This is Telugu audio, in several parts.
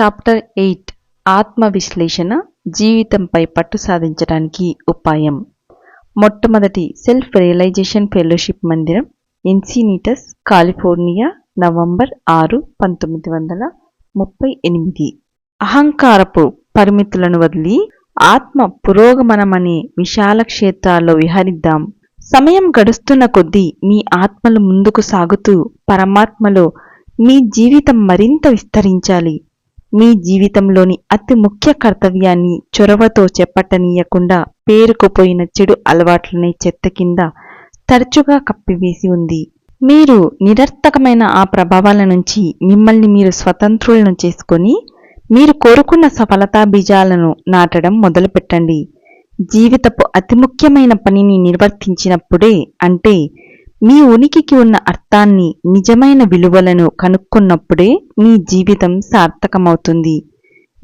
చాప్టర్ ఎయిట్ ఆత్మ విశ్లేషణ జీవితంపై పట్టు సాధించడానికి ఉపాయం. మొట్టమొదటి సెల్ఫ్ రియలైజేషన్ ఫెలోషిప్ మందిరం ఇన్సినిటస్ కాలిఫోర్నియా నవంబర్ ఆరు పంతొమ్మిది వందల ముప్పై ఎనిమిది. అహంకారపు పరిమితులను వదిలి ఆత్మ పురోగమనమనే విశాల క్షేత్రాల్లో విహరిద్దాం. సమయం గడుస్తున్న కొద్దీ మీ ఆత్మలు ముందుకు సాగుతూ పరమాత్మలో మీ జీవితం మరింత విస్తరించాలి. మీ జీవితంలోని అతి ముఖ్య కర్తవ్యాన్ని చొరవతో చెప్పటనీయకుండా పేరుకుపోయిన చెడు అలవాట్లనే చెత్త కింద తరచుగా కప్పివేసి ఉంది. మీరు నిరర్థకమైన ఆ ప్రభావాల నుంచి మిమ్మల్ని మీరు స్వతంత్రులను చేసుకొని మీరు కోరుకున్న సఫలతా బీజాలను నాటడం మొదలుపెట్టండి. జీవితపు అతి ముఖ్యమైన పనిని నిర్వర్తించినప్పుడే అంటే మీ ఉనికికి ఉన్న అర్థాన్ని నిజమైన విలువలను కనుక్కున్నప్పుడే మీ జీవితం సార్థకమవుతుంది.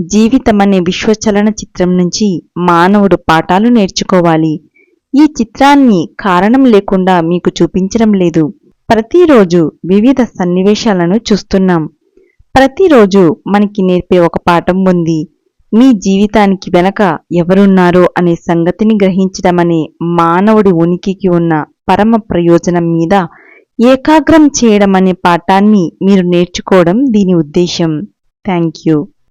జీవితమనే విశ్వచలన చిత్రం నుంచి మానవుడు పాఠాలు నేర్చుకోవాలి. ఈ చిత్రాన్ని కారణం లేకుండా మీకు చూపించడం లేదు. ప్రతిరోజు వివిధ సన్నివేశాలను చూస్తున్నాం. ప్రతిరోజు మనకి నేర్పే ఒక పాఠం ఉంది. మీ జీవితానికి వెనక ఎవరున్నారో అనే సంగతిని గ్రహించడమనే మానవుడి ఉనికికి ఉన్న పరమ ప్రయోజనం మీద ఏకాగ్రం చేయడం అనే పాఠాన్ని మీరు నేర్చుకోవడం దీని ఉద్దేశం థ్యాంక్ యూ.